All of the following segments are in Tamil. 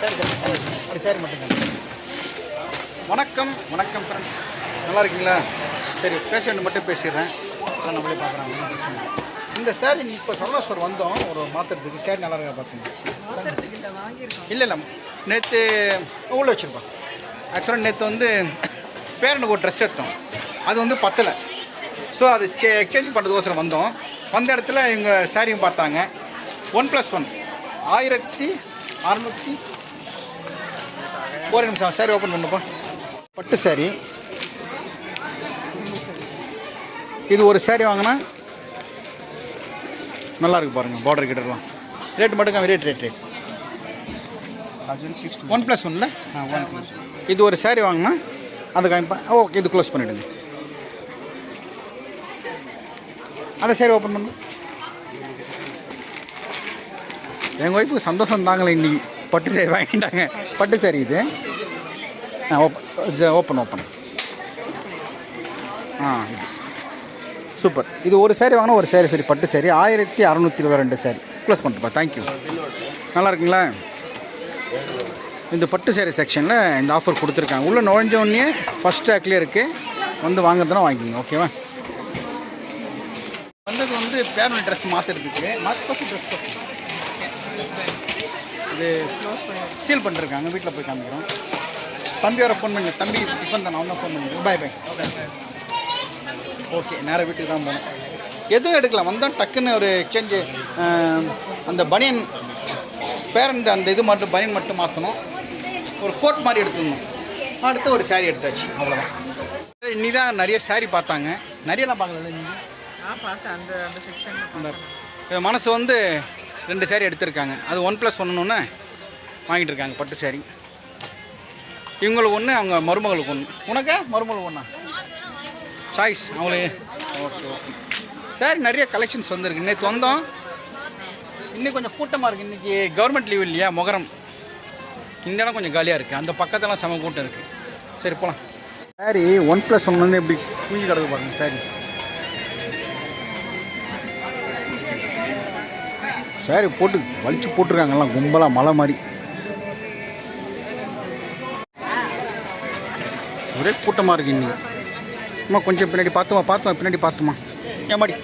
சாரி சாரி மட்டும் வணக்கம் வணக்கம் ஃப்ரெண்ட்ஸ் நல்லா இருக்கீங்களா? சரி பேஷண்ட் மட்டும் பேசிடுறேன். அப்புறம் நம்மளே பார்க்குறாங்க. இந்த சாரி இப்போ சரவணாஸ்வர் வந்தோம். ஒரு மாத்திரத்துக்கு சாரி நல்லா இருக்கா பார்த்துங்க இல்லை இல்லை. நேற்று உள்ள வச்சுருப்போம் ஆக்சுவலாக நேற்று வந்து பேரனுக்கு ஒரு ட்ரெஸ் எடுத்தோம். அது வந்து பத்தலை. ஸோ அது எக்ஸ்சேஞ்ச் பண்ணுறதுக்கோசரம் வந்தோம். வந்த இடத்துல இவங்க சாரியும் பார்த்தாங்க. ஒன் ப்ளஸ் ஒன் ஆயிரத்தி அறநூற்றி ஒரு நிமிஷம் சாரி ஓப்பன் பண்ணுப்பா பட்டு சாரி இது ஒரு சாரி வாங்கினா நல்லா இருக்கு பாருங்கள் பார்டர் கிட்டலாம் ரேட் மட்டும் rate rate rate one plus ஒன்ல இது ஒரு சாரி வாங்கினா அதை காமிப்பேன் ஓகே இது க்ளோஸ் பண்ணிவிடுங்க அந்த சாரி ஓப்பன் பண்ணு. எங்கள் ஒய்ஃபுக்கு சந்தோஷம் தாங்களே இன்னைக்கு. பட்டு சாரி வாங்கிட்டாங்க. பட்டு சாரி இது. ஆ ஓப்பன் ஓப்பன் ஓப்பன் ஆ சூப்பர். இது ஒரு சேரீ வாங்கினா ஒரு சேரீ சரி பட்டு சேரீ. ஆயிரத்தி அறநூற்றி இருபது ரெண்டு சேரீ. க்ளோஸ் பண்ணிட்டுப்பா தேங்க்யூ நல்லா இருக்குங்களா? இந்த பட்டு சேரீ செக்ஷனில் இந்த ஆஃபர் கொடுத்துருக்காங்க. உள்ளே நுழைஞ்ச உடனே ஃபஸ்ட் ரேக்லேயே இருக்குது வந்து வாங்குறதுனா வாங்கிக்கோங்க ஓகேவா வந்தது வந்து பேரண்ட் ட்ரெஸ் மாற்றுறதுக்கு மாற்றி ட்ரெஸ் இது சீல் பண்ணிருக்காங்க. வீட்டில் போய் காமிக்கிறோம். தம்பியோட ஃபோன் பண்ணி. தம்பி டிஃபன் தான். அவன் தான் ஃபோன் பண்ணி பாய் பாய் ஓகே நேராக வீட்டுக்கு தான் போகணும் எதுவும் எடுக்கலாம். வந்தோம் டக்குன்னு ஒரு எக்ஸ்சேஞ்சு அந்த பனியன் பேரண்ட் அந்த இது மட்டும் பனியன் மட்டும் மாற்றணும் ஒரு கோட் மாதிரி எடுத்துருந்தோம் அடுத்து ஒரு saree எடுத்தாச்சு. அவ்வளோதான் இன்னி தான் நிறைய saree பார்த்தாங்க. நிறையலாம் பார்க்கல பார்த்தேன். அந்த அந்த செக்ஷன் அந்த மனசு வந்து ரெண்டு சேரீ எடுத்திருக்காங்க. அது ஒன் ப்ளஸ் ஒன்றுன்னு வாங்கிட்டு இருக்காங்க பட்டு சேரீ இவங்களுக்கு ஒன்று அவங்க மருமகளுக்கு ஒன்று உனக்கு? மருமகளுக்கு ஒன்றா சாய்ஸ் அவங்களுக்கு ஓகே ஓகே சாரி நிறைய கலெக்ஷன்ஸ் வந்துருக்கு. நேற்று வந்தோம். இன்னைக்கு கொஞ்சம் கூட்டமாக இருக்குது இன்றைக்கி கவர்மெண்ட் லீவ் இல்லையா? முகரம். இந்த இடம் கொஞ்சம் காலியாக இருக்குது அந்த பக்கத்தெல்லாம் செம கூட்டம் இருக்குது சரி போகலாம் சாரி ஒன் ப்ளஸ் ஒன் வந்து எப்படி குஞ்சு கிடக்கு பாருங்க சாரி சாரி போட்டு வலிச்சு போட்டிருக்காங்கலாம் கும்பலாக மலை மாதிரி. ஒரே கூட்டமாக இருக்கு இன்னைக்கு. அம்மா கொஞ்சம் பின்னாடி பார்த்துமா பார்த்துமா பின்னாடி பார்த்துமா ஏமாடி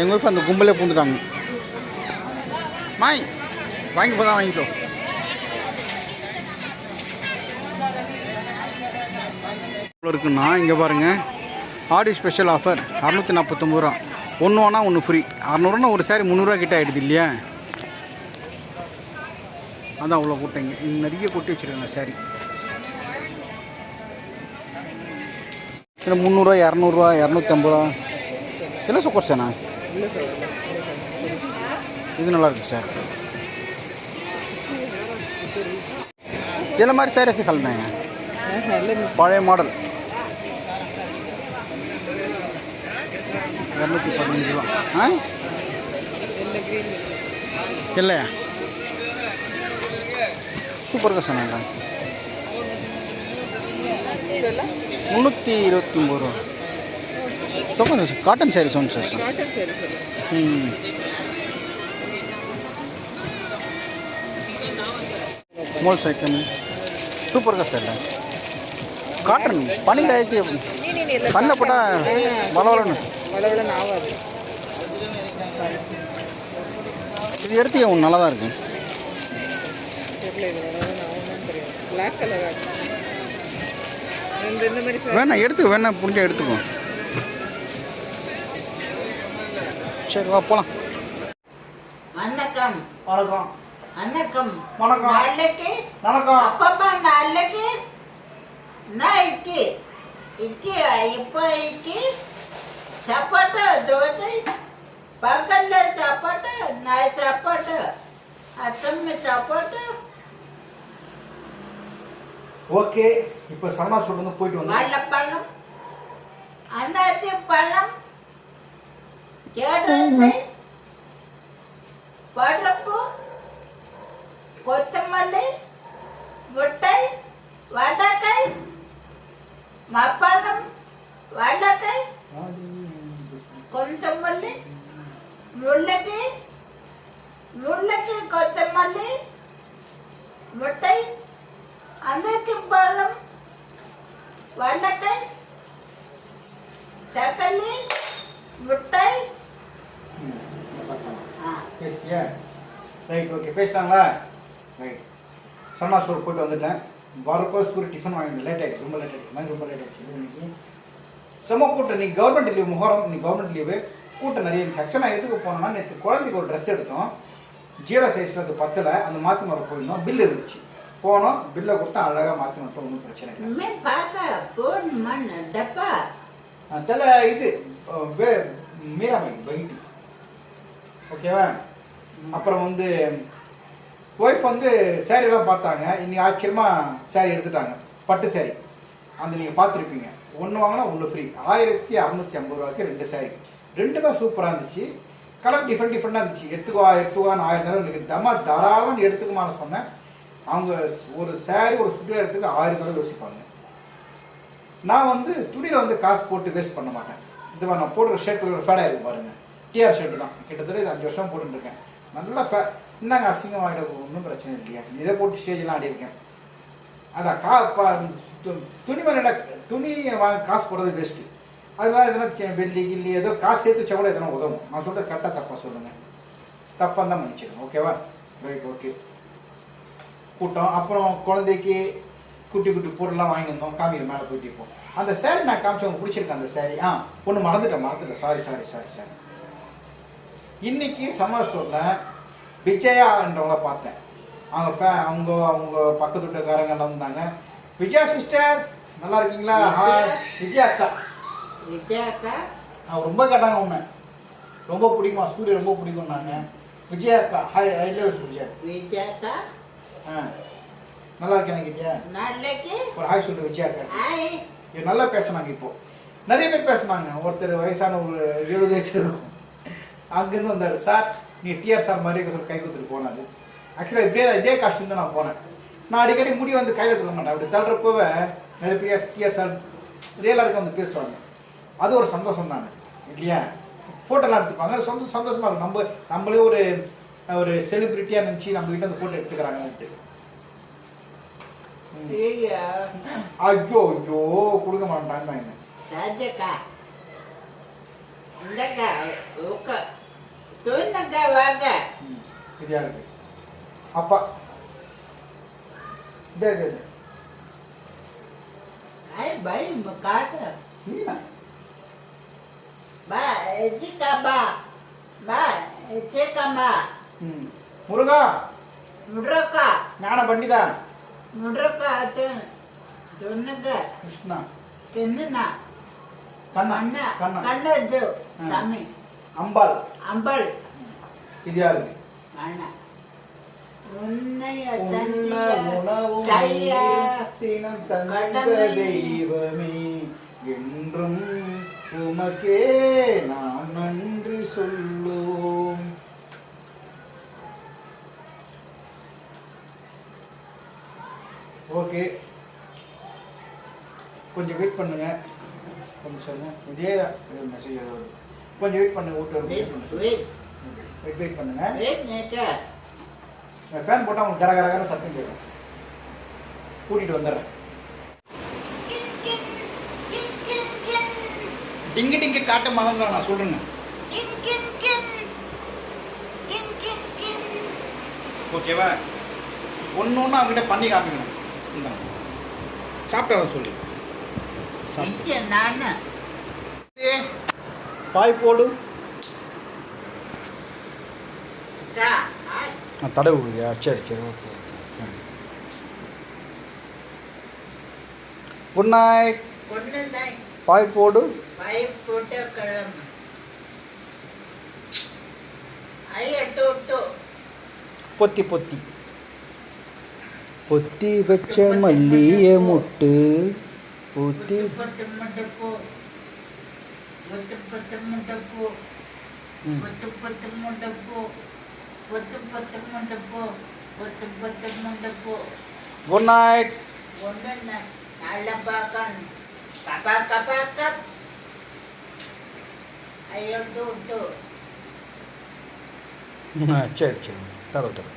எங்கள் ஒய்ஃப் அந்த கும்பலே பூந்துட்டாங்க. மாய் வாங்கி போதான் வாங்கிக்கோ இருக்குன்னா இங்கே பாருங்கள் ஆடி ஸ்பெஷல் ஆஃபர் அறநூற்றி நாற்பத்தொம்பது ரூபா. ஒன்று வாங்கினா ஒன்று ஃப்ரீ அறநூறுனா ஒரு சாரி முந்நூறுரூவா கிட்ட ஆகிடுது இல்லையா? அதான் அவ்வளோ கூட்டங்க இங்க நிறைய கொட்டி வச்சுருக்காங்க சாரி இல்லை முந்நூறுரூவா இரநூறுவா இரநூத்தம்பது ரூபா இல்லை சூப்பர் சார்ண்ணா இது நல்லாயிருக்கு சார் இதில் மாதிரி சாரீஸ் கலந்தாங்க. பழைய மாடல் இரநூத்தி பதினஞ்சு ரூபா. ஆ? இல்லையா? சூப்பர் தான் சொன்னாங்க முந்நூற்றி இருபத்தி ஒம்பது ரூபா. சொல்லுங்க சார் காட்டன் சாரீஸ் ஒன்று சார் காட்டன் சரி ம். மோல் சைக்கிள் சூப்பர் தான் சார் காட்டன் பனியில் இல்லை போட்டால் வளவலன்னு வளவளன்னு ஆகாது இது எடுத்து ஒன்று நல்லா தான் இருக்கு பிளாக் கலராக இருக்கு வேணா எடுத்துக்க வேணா புரிஞ்சா எடுத்துக்கோ. சரி வா போகலாம் வணக்கம். வணக்கம். வணக்கம். வணக்கம். நாளைக்கு வணக்கம். அப்பப்பா நாளைக்கு நான் இக்கி இக்கி இப்போ இக்கி சப்பாட்டு தோசை பக்கல்ல சாப்பாட்டு நான் சாப்பாட்டு அத்தம்மை சாப்பாட்டு ஓகே இப்போ சரணா வந்து போயிட்டு வந்தோம் வாழைப்பழம் அன்னாச்சி பழம் கேடுறது முட்டை அந்த பழம் வெண்டைக்காய் தக்காளி முட்டை. ம், சாப்பிடலாம் ஆ பேசிட்டியா? ரைட் ஓகே பேசிட்டாங்களா? ரைட். சரணா ஸ்டோர் போயிட்டு வந்துட்டேன். வரப்போ ஸ்கூல் டிஃபன் வாங்கிட்டு லேட் ஆகிடுச்சு ரொம்ப லேட் ஆகிடுச்சு மாதிரி ரொம்ப லேட் ஆகிடுச்சு இன்னைக்கு செம்ம கூட்டம் நீ கவர்மெண்ட் லீவ் முகரம் நீ கவர்மெண்ட் லீவு கூட்டம் நிறைய இருந்துச்சு. ஆக்சுவலாக நான் எதுக்கு போனோம்னா நேற்று குழந்தைக்கு ஒரு ட்ரெஸ் எடுத்தோம். ஜீரோ சைஸில் அது பத்தில் அந்த மாற்றி வர போயிருந்தோம். பில் இருந்துச்சு. போனோம். பில்லை கொடுத்தா அழகாக மாற்றி மட்டும் ஒன்றும் பிரச்சனை இல்லை. பார்க்க போன் மண் டப்பா. அதில் இது வே மீராமை பைட்டி ஓகேவா? அப்புறம் வந்து ஒய்ஃப் வந்து சேரீலாம் பார்த்தாங்க. இன்னைக்கு ஆச்சரியமாக சேரீ எடுத்துட்டாங்க. பட்டு சேரீ அந்த நீங்கள் பார்த்துருப்பீங்க. ஒன்று வாங்கினா ஒன்று ஃப்ரீ ஆயிரத்தி அறநூற்றி ஐம்பது ரூபாய்க்கு ரெண்டு சேரீ ரெண்டுமே சூப்பராக இருந்துச்சு. கலர் டிஃப்ரெண்ட் டிஃப்ரெண்டாக இருந்துச்சு. எடுத்துக்கோ எடுத்துக்கோன்னு ஆயிரம் தடவை எனக்கு தம்மா தாராளம் எடுத்துக்குமான சொன்னேன். அவங்க ஒரு சேரீ ஒரு சுடியா எடுத்துக்கு ஆயிரம் தடவை யோசிப்பாங்க. நான் வந்து துணியில் வந்து காசு போட்டு வேஸ்ட் பண்ண மாட்டேன். இது நான் போடுற ஷர்ட் ஒரு ஃபேடாக இருக்கு பாருங்க. டிஆர் ஷர்ட் தான். கிட்டத்தட்ட இது அஞ்சு வருஷம் போட்டுருக்கேன் நல்லா ஃபே இந்தாங்க அசிங்கமாகிட ஒன்றும் பிரச்சனை இல்லையா. இதை போட்டு ஸ்டேஜ்லாம் ஆடியிருக்கேன் அதான் கா து- துணி மேலே துணி வாங்க காசு போடுறது பெஸ்ட்டு அதனால எதனா வெள்ளி கிள்ளி ஏதோ காசு சேர்த்து வச்சா கூட எதனா உதவும். நான் சொல்கிறது கரெக்டாக தப்பாக சொல்லுங்கள் தப்பாக தான் மன்னிச்சிடுங்க ஓகேவா? ரைட் ஓகே கூட்டம். அப்புறம் குழந்தைக்கு குட்டி குட்டி பொருள்லாம் வாங்கி வந்தோம். காமிக்கிற மேலே போயிட்டு இருப்போம் அந்த சேரீ நான் காமிச்சவங்க பிடிச்சிருக்கேன் அந்த சேரீ ஆ ஒன்று மறந்துட்டேன் மறந்துட்டேன். சாரி சாரி சாரி சாரி இன்னைக்கு சம்மர் ஷோவில் விஜயான்றவங்கள பார்த்தேன். அவங்க ஃபே அவங்க அவங்க பக்கத்து வீட்டுக்காரங்க எல்லாம் வந்தாங்க. விஜயா சிஸ்டர் நல்லா இருக்கீங்களா? விஜயா அக்கா. விஜயாக்கா அவங்க ரொம்ப கேட்டாங்க உன்னை. ரொம்ப பிடிக்குமா? சூரிய ரொம்ப பிடிக்கும்னாங்க. விஜயா அக்கா ஹாய் ஐ லவ் விஜயா விஜயாக்கா ஆ. நல்லா இருக்கேன் கிட்டியா? நாளைக்கு? ஒரு ஹாய் சொல்லு விஜயா அக்கா ஹாய் இது நல்லா பேசுனாங்க இப்போ. நிறைய பேர் பேசுனாங்க. ஒருத்தர் வயசான ஒரு எழுபது வயசு இருக்கும். அங்கேருந்து வந்தார் சார் நீ டிஆர் சார் மாதிரி சொல்லி கை கொடுத்துட்டு போனாரு. ஆக்சுவலாக இப்படியே இதே காஸ்டியூம் தான் நான் போனேன். நான் அடிக்கடி முடி வந்து கையில் தள்ள மாட்டேன் அப்படி தள்ளுறப்பவே நிறைய பேர் டிஆர் சார் ரியலாக இருக்க வந்து பேசுவாங்க. அது ஒரு சந்தோஷம் தானே இல்லையா ஃபோட்டோலாம் எடுத்துப்பாங்க. அது சொந்த சந்தோஷமா இருக்கும். நம்ம நம்மளே ஒரு ஒரு செலிபிரிட்டியாக நினச்சி நம்ம கிட்ட அந்த ஃபோட்டோ எடுத்துக்கிறாங்கன்ட்டு. ஐயா ஐயோ கொடுக்க மாட்டாங்க இது யாருக்கு? அப்பா. இதே இது காட்டு நீனா பா எஜிக்கா பா எச்சேக்கம்மா ம் முருகா முட்ரக்கா ஞான பண்டிதா முட்ரக்கா துன்னக்க கிருஷ்ணா கிண்ணுனா கண்ணா கண்ண கண்ணா ஆ. சாமி அம்பாள் அம்பல் இது அண்ணா கடமை. தெய்வமே என்றும் உமக்கே நாம் நன்றி சொல்லுவோம். ஓகே. கொஞ்சம் வெயிட் பண்ணுங்க. கொஞ்சம் சொல்லுங்க. இதே தான் மெசேஜ் கொஞ்சம் வெயிட் பண்ணுங்க வீட்டு வெயிட் பண்ணுங்க. வெயிட் வெயிட் பண்ணுங்க. ஃபேன் போட்டால் உங்களுக்கு கர கரகர சத்தம் கேட்கும். கூட்டிகிட்டு வந்துடுறேன். டிங்கு டிங்கு காட்டு மதங்களா நான் கின் ஓகேவா? ஒன்று ஒன்று அவங்ககிட்ட பண்ணி காமிக்கணும் இந்தாங்க சாப்பிட்டாலும் சொல்லு. பாய் போடு. கா ஆய். நான் தடை விடுவியா சரி சரி ஓகே குட் நைட் பாய் போடு. భయపడకడం అయి అటు అటు పొత్తి పొత్తి പൊത്തി വെച്ച മല്ലിയെ മുട്ട് പൊത്തി ഗുഡ് നൈറ്റ് சரி சரி. தரோம் தரோம்